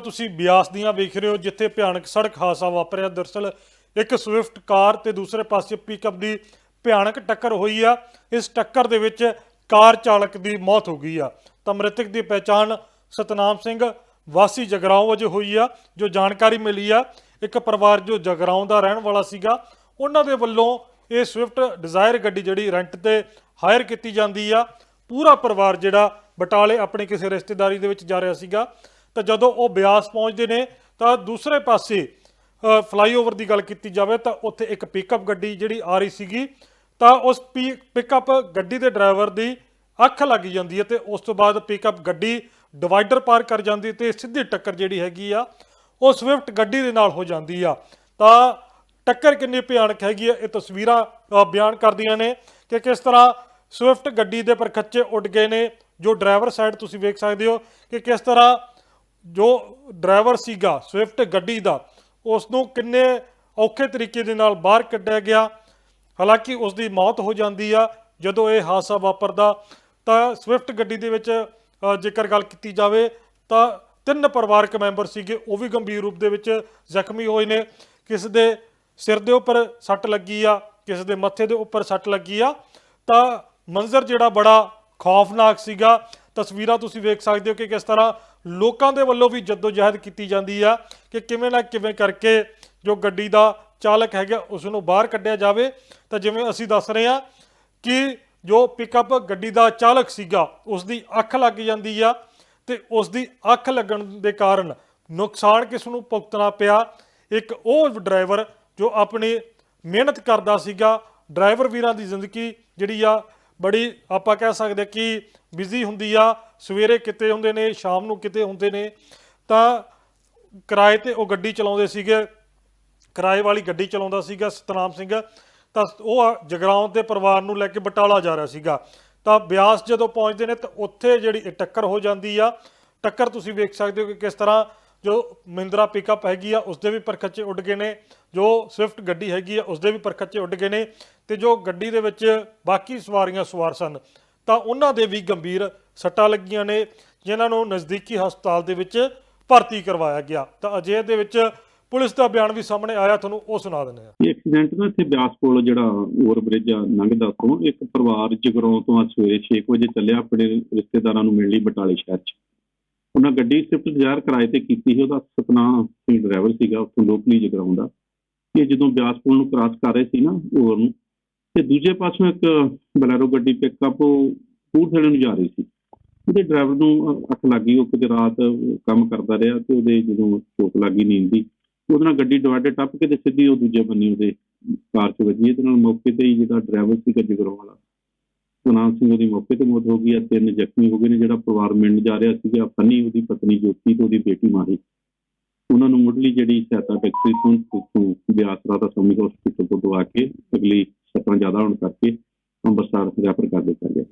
ਤੁਸੀਂ ਬਿਆਸ ਦੀਆਂ ਵੇਖ ਰਹੇ ਹੋ ਜਿੱਥੇ ਭਿਆਨਕ ਸੜਕ ਹਾਦਸਾ ਵਾਪਰਿਆ। ਦਰਸਲ ਇੱਕ ਸਵਿਫਟ ਕਾਰ ਤੇ ਦੂਸਰੇ ਪਾਸੇ ਪਿਕਅਪ ਦੀ ਭਿਆਨਕ ਟੱਕਰ ਹੋਈ ਆ। ਇਸ ਟੱਕਰ ਦੇ ਵਿੱਚ ਕਾਰ ਚਾਲਕ ਦੀ ਮੌਤ ਹੋ ਗਈ ਆ। ਤਾਂ ਮ੍ਰਿਤਕ ਦੀ ਪਛਾਣ ਸਤਨਾਮ ਸਿੰਘ ਵਾਸੀ ਜਗਰਾਉਂ ਵਜੋਂ ਹੋਈ ਆ, ਜੋ ਜਾਣਕਾਰੀ ਮਿਲੀ ਆ। ਇੱਕ ਪਰਿਵਾਰ ਜੋ ਜਗਰਾਉਂ ਦਾ ਰਹਿਣ ਵਾਲਾ ਸੀਗਾ, ਉਹਨਾਂ ਦੇ ਵੱਲੋਂ ਇਹ ਸਵਿਫਟ ਡਿਜ਼ਾਇਰ ਗੱਡੀ ਜਿਹੜੀ ਰੈਂਟ ਤੇ ਹਾਇਰ ਕੀਤੀ ਜਾਂਦੀ ਆ। ਪੂਰਾ ਪਰਿਵਾਰ ਜਿਹੜਾ ਬਟਾਲੇ ਆਪਣੇ ਕਿਸੇ ਰਿਸ਼ਤੇਦਾਰੀ ਦੇ ਵਿੱਚ ਜਾ ਰਿਹਾ ਸੀਗਾ। ਤਾਂ ਜਦੋਂ ਉਹ ਬਿਆਸ ਪਹੁੰਚਦੇ ਨੇ, ਤਾਂ ਦੂਸਰੇ ਪਾਸੇ ਫਲਾਈਓਵਰ ਦੀ ਗੱਲ ਕੀਤੀ ਜਾਵੇ ਤਾਂ ਉੱਥੇ ਇੱਕ ਪਿਕਅਪ ਗੱਡੀ ਜਿਹੜੀ ਆ ਰਹੀ ਸੀਗੀ, ਤਾਂ ਉਸ ਪੀ- ਪਿਕਅਪ ਗੱਡੀ ਦੇ ਡਰਾਈਵਰ ਦੀ ਅੱਖ ਲੱਗ ਜਾਂਦੀ ਹੈ ਤੇ ਉਸ ਤੋਂ ਬਾਅਦ ਪਿਕਅਪ ਗੱਡੀ ਡਿਵਾਈਡਰ ਪਾਰ ਕਰ ਜਾਂਦੀ ਹੈ ਤੇ ਸਿੱਧੀ ਟੱਕਰ ਜਿਹੜੀ ਹੈਗੀ ਆ, ਉਹ ਸਵਿਫਟ ਗੱਡੀ ਦੇ ਨਾਲ ਹੋ ਜਾਂਦੀ ਆ। ਤਾਂ ਟੱਕਰ ਕਿੰਨੀ ਭਿਆਨਕ ਹੈਗੀ ਆ, ਇਹ ਤਸਵੀਰਾਂ ਬਿਆਨ ਕਰਦੀਆਂ ਨੇ ਕਿ ਕਿਸ ਤਰ੍ਹਾਂ ਸਵਿਫਟ ਗੱਡੀ ਦੇ ਪਰਖੱਚੇ ਉੱਡ ਗਏ ਨੇ, ਜੋ ਡਰਾਈਵਰ ਸਾਈਡ ਤੁਸੀਂ ਵੇਖ ਸਕਦੇ ਹੋ ਕਿ ਕਿਸ ਤਰ੍ਹਾਂ ਜੋ ਡਰਾਈਵਰ ਸੀਗਾ, ਸਵਿਫਟ ਗੱਡੀ ਦਾ ਉਸ ਨੂੰ ਕਿੰਨੇ ਔਖੇ ਤਰੀਕੇ ਦੇ ਨਾਲ ਬਾਹਰ ਕੱਢਿਆ ਗਿਆ। ਹਾਲਾਂਕਿ ਉਸ ਦੀ ਮੌਤ ਹੋ ਜਾਂਦੀ ਆ, ਜਦੋਂ ਇਹ ਹਾਦਸਾ ਵਾਪਰਦਾ, ਤਾਂ ਸਵਿਫਟ ਗੱਡੀ ਦੇ ਵਿੱਚ ਜੇਕਰ ਗੱਲ ਕੀਤੀ ਜਾਵੇ, ਤਾਂ ਤਿੰਨ ਪਰਿਵਾਰਕ ਮੈਂਬਰ ਸੀਗੇ, ਉਹ ਵੀ ਗੰਭੀਰ ਰੂਪ ਦੇ ਵਿੱਚ ਜ਼ਖਮੀ ਹੋਏ ਨੇ। ਕਿਸ ਦੇ ਸਿਰ ਦੇ ਉੱਪਰ ਸੱਟ ਲੱਗੀ ਆ, ਕਿਸ ਦੇ ਮੱਥੇ ਦੇ ਉੱਪਰ ਸੱਟ ਲੱਗੀ ਆ, ਤਾਂ ਮੰਜ਼ਰ ਜਿਹੜਾ ਬੜਾ ਖੌਫਨਾਕ ਸੀਗਾ। ਤਸਵੀਰਾਂ ਤੁਸੀਂ ਵੇਖ ਸਕਦੇ ਹੋ ਕਿ ਕਿਸ ਤਰ੍ਹਾਂ ਲੋਕਾਂ ਦੇ ਵੱਲੋਂ ਵੀ ਜਹਿਦ ਕੀਤੀ ਜਾਂਦੀ ਆ ਕਿ ਕਿਵੇਂ ਨਾ ਕਿਵੇਂ ਕਰਕੇ ਜੋ ਗੱਡੀ ਦਾ ਚਾਲਕ ਹੈਗਾ ਉਸ ਨੂੰ ਬਾਹਰ ਕੱਢਿਆ ਜਾਵੇ। ਤਾਂ ਜਿਵੇਂ ਅਸੀਂ ਦੱਸ ਰਹੇ ਹਾਂ ਕਿ ਜੋ ਪਿਕਅਪ ਗੱਡੀ ਦਾ ਚਾਲਕ ਸੀਗਾ ਉਸ ਦੀ ਅੱਖ ਲੱਗ ਜਾਂਦੀ ਆ ਤੇ ਉਸ ਦੀ ਅੱਖ ਲੱਗਣ ਦੇ ਕਾਰਨ ਨੁਕਸਾਨ ਕਿਸ ਨੂੰ ਭੁਗਤਣਾ ਪਿਆ? ਇੱਕ ਉਹ ਡਰਾਈਵਰ ਜੋ ਆਪਣੀ ਮਿਹਨਤ ਕਰਦਾ ਸੀਗਾ ਡਰਾਈਵਰ ਵੀਰਾਂ ਦੀ ਜ਼ਿੰਦਗੀ ਜਿਹੜੀ ਆ ਬੜੀ ਆਪਾਂ ਕਹਿ ਸਕਦੇ ਕਿ ਬਿਜ਼ੀ ਹੁੰਦੀ ਆ, ਸਵੇਰੇ ਕਿਤੇ ਹੁੰਦੇ ਨੇ, ਸ਼ਾਮ ਨੂੰ ਕਿਤੇ ਹੁੰਦੇ ਨੇ, ਤਾਂ ਕਿਰਾਏ ਤੇ ਉਹ ਗੱਡੀ ਚਲਾਉਂਦੇ ਸੀਗੇ, ਕਿਰਾਏ ਵਾਲੀ ਗੱਡੀ ਚਲਾਉਂਦਾ ਸੀਗਾ ਸਤਨਾਮ ਸਿੰਘ, ਤਾਂ ਉਹ ਜਗਰਾਉਂ ਦੇ ਪਰਿਵਾਰ ਨੂੰ ਲੈ ਕੇ ਬਟਾਲਾ ਜਾ ਰਿਹਾ ਸੀਗਾ। ਤਾਂ ਬਿਆਸ ਜਦੋਂ ਪਹੁੰਚਦੇ ਨੇ ਤਾਂ ਉੱਥੇ ਜਿਹੜੀ ਇਹ ਟੱਕਰ ਹੋ ਜਾਂਦੀ ਆ, ਟੱਕਰ ਤੁਸੀਂ ਵੇਖ ਸਕਦੇ ਹੋ ਕਿ ਕਿਸ ਤਰ੍ਹਾਂ ਜੋ ਮਹਿੰਦਰਾ ਪਿਕਅਪ ਹੈਗੀ ਆ, ਉਸਦੇ ਵੀ ਪਰਖੱਚੇ ਉੱਡ ਗਏ ਨੇ। ਜੋ ਸਵਿਫਟ ਗੱਡੀ ਹੈਗੀ ਆ, ਉਸਦੇ ਵੀ ਪਰਖੱਚੇ ਉੱਡ ਗਏ ਨੇ ਤੇ ਜੋ ਗੱਡੀ ਦੇ ਵਿੱਚ ਬਾਕੀ ਸਵਾਰੀਆਂ ਸਵਾਰ ਸਨ, ਤਾਂ ਉਹਨਾਂ ਦੇ ਵੀ ਗੰਭੀਰ ਸੱਟਾਂ ਲੱਗੀਆਂ ਨੇ, ਜਿਨ੍ਹਾਂ ਨੂੰ ਨਜ਼ਦੀਕੀ ਹਸਪਤਾਲ ਦੇ ਵਿੱਚ ਭਰਤੀ ਕਰਵਾਇਆ ਗਿਆ। ਤਾਂ ਅਜੇ ਦੇ ਵਿੱਚ ਪੁਲਿਸ ਦਾ ਬਿਆਨ ਵੀ ਸਾਹਮਣੇ ਆਇਆ, ਤੁਹਾਨੂੰ ਉਹ ਸੁਣਾ ਦਿੰਦੇ ਆ ਐਕਸੀਡੈਂਟ ਨਾ ਇੱਥੇ ਬਿਆਸ ਕੋਲ ਜਿਹੜਾ ਓਵਰ ਬ੍ਰਿਜ ਆ ਲੰਘਦਾ ਤੋਂ, ਇੱਕ ਪਰਿਵਾਰ ਜਗਰੋਂ ਤੋਂ ਅੱਜ ਸਵੇਰੇ 6 ਵਜੇ ਚੱਲਿਆ, ਆਪਣੇ ਰਿਸ਼ਤੇਦਾਰਾਂ ਨੂੰ ਮਿਲਣ ਲਈ ਬਟਾਲੇ ਸ਼ਹਿਰ 'ਚ। ਉਹਨਾਂ ਗੱਡੀ ਸਿਫਟ ਡਿਜ਼ਾਇਰ ਕਿਰਾਏ ਤੇ ਕੀਤੀ ਸੀ ਉਹਦਾ ਸਤਨਾਮ ਸਿੰਘ ਡਰਾਈਵਰ ਸੀਗਾ ਉੱਥੋਂ ਲੋਕਲੀ ਜਗਰਾਉਂ ਦਾ ਇਹ ਜਦੋਂ ਬਿਆਸਪੁਰ ਨੂੰ ਕ੍ਰਾਸ ਕਰ ਰਹੇ ਸੀ ਨਾ ਓਵਰ ਨੂੰ ਤੇ ਦੂਜੇ ਪਾਸੋਂ ਇੱਕ ਬਲੈਰੋ ਗੱਡੀ ਪਿਕਅਪ ਕਪੂਰਥਲੇ ਨੂੰ ਜਾ ਰਹੀ ਸੀ। ਉਹਦੇ ਡਰਾਈਵਰ ਨੂੰ ਅ, ਅੱਖ ਲੱਗ ਗਈ ਉਹ ਕਿਤੇ ਰਾਤ ਕੰਮ ਕਰਦਾ ਰਿਹਾ ਤੇ ਉਹਦੇ ਜਦੋਂ ਚੋਟ ਲੱਗੀ ਨੀਂਦ ਦੀ ਉਹਦੇ ਨਾਲ ਗੱਡੀ ਡਿਵਾਈਡਰ ਟੱਪ ਕੇ ਤੇ ਸਿੱਧੀ ਉਹ ਦੂਜੇ ਬੰਨੇ ਉਹਦੇ ਕਾਰ 'ਚ ਵੱਜੀ। ਇਹਦੇ ਨਾਲ ਮੌਕੇ ਤੇ ਹੀ ਜਿਹੜਾ ਡਰਾਈਵਰ ਸੀਗਾ ਜਗਰੋਂ ਵਾਲਾ ਸੁਨਾਮ ਸਿੰਘ ਉਹਦੀ ਮੌਕੇ ਤੇ ਮੌਤ ਹੋ ਗਈ ਆ ਤਿੰਨ ਜ਼ਖਮੀ ਹੋ ਗਏ ਨੇ ਜਿਹੜਾ ਪਰਿਵਾਰ ਮਿਲਣ ਜਾ ਰਿਹਾ ਸੀਗਾ ਫਨੀ ਉਹਦੀ ਪਤਨੀ ਜੋਤੀ ਤੇ ਉਹਦੀ ਬੇਟੀ ਮਾਹੀ। ਉਹਨਾਂ ਨੂੰ ਮੁੱਢਲੀ ਜਿਹੜੀ ਸਹਾਇਤਾ ਟੈਕਸੀ ਤੋਂ ਤੋਂ ਬਿਆਸਰਾ ਦਾ ਸਮੀ ਹਸਪੀਟਲ ਤੋਂ ਦਵਾ ਕੇ ਅਗਲੀ ਸੱਟਾਂ ਜ਼ਿਆਦਾ ਹੋਣ ਕਰਕੇ ਅੰਮ੍ਰਿਤਸਰ ਰੈਫਰ ਕਰ ਦਿੱਤਾ ਗਿਆ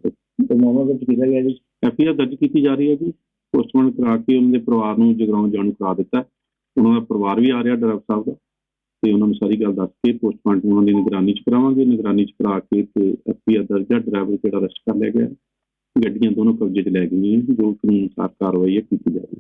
ਤੇ ਮਾਮਲਾ ਦਰਜ ਕੀਤਾ ਗਿਆ ਜੀ? ਐਫਆਈਆਰ ਦਰਜ ਕੀਤੀ ਜਾ ਰਹੀ ਹੈ ਜੀ। ਪੋਸਟਮਾਰਟਮ ਕਰਾ ਕੇ ਉਹਨਾਂ ਦੇ ਪਰਿਵਾਰ ਨੂੰ ਜਗਰਾਉਂ ਜਾਣ ਕਰਾ ਦਿੱਤਾ। ਉਹਨਾਂ ਦਾ ਪਰਿਵਾਰ ਵੀ ਆ ਰਿਹਾ ਡਰਾਈਵਰ ਸਾਹਿਬ ਦਾ। ਤੇ ਉਹਨਾਂ ਨੂੰ ਸਾਰੀ ਗੱਲ ਦੱਸ ਕੇ ਪੋਸਟਮਾਰਟਮ ਉਹਨਾਂ ਦੀ ਨਿਗਰਾਨੀ 'ਚ ਕਰਾਵਾਂਗੇ। ਨਿਗਰਾਨੀ 'ਚ ਕਰਾ ਕੇ ਤੇ ਐਫਆਈਆਰ ਦਰਜ ਹੈ ਡਰਾਈਵਰ ਜਿਹੜਾ ਅਰੈਸਟ ਕਰ ਲਿਆ ਗਿਆ। ਗੱਡੀਆਂ ਦੋਨੋਂ ਕਬਜ਼ੇ 'ਚ ਲੈ ਗਈਆਂ ਜੋ ਕਾਨੂੰਨ ਅਨੁਸਾਰ ਕਾਰਵਾਈ ਹੈ ਕੀਤੀ ਜਾ ਰਹੀ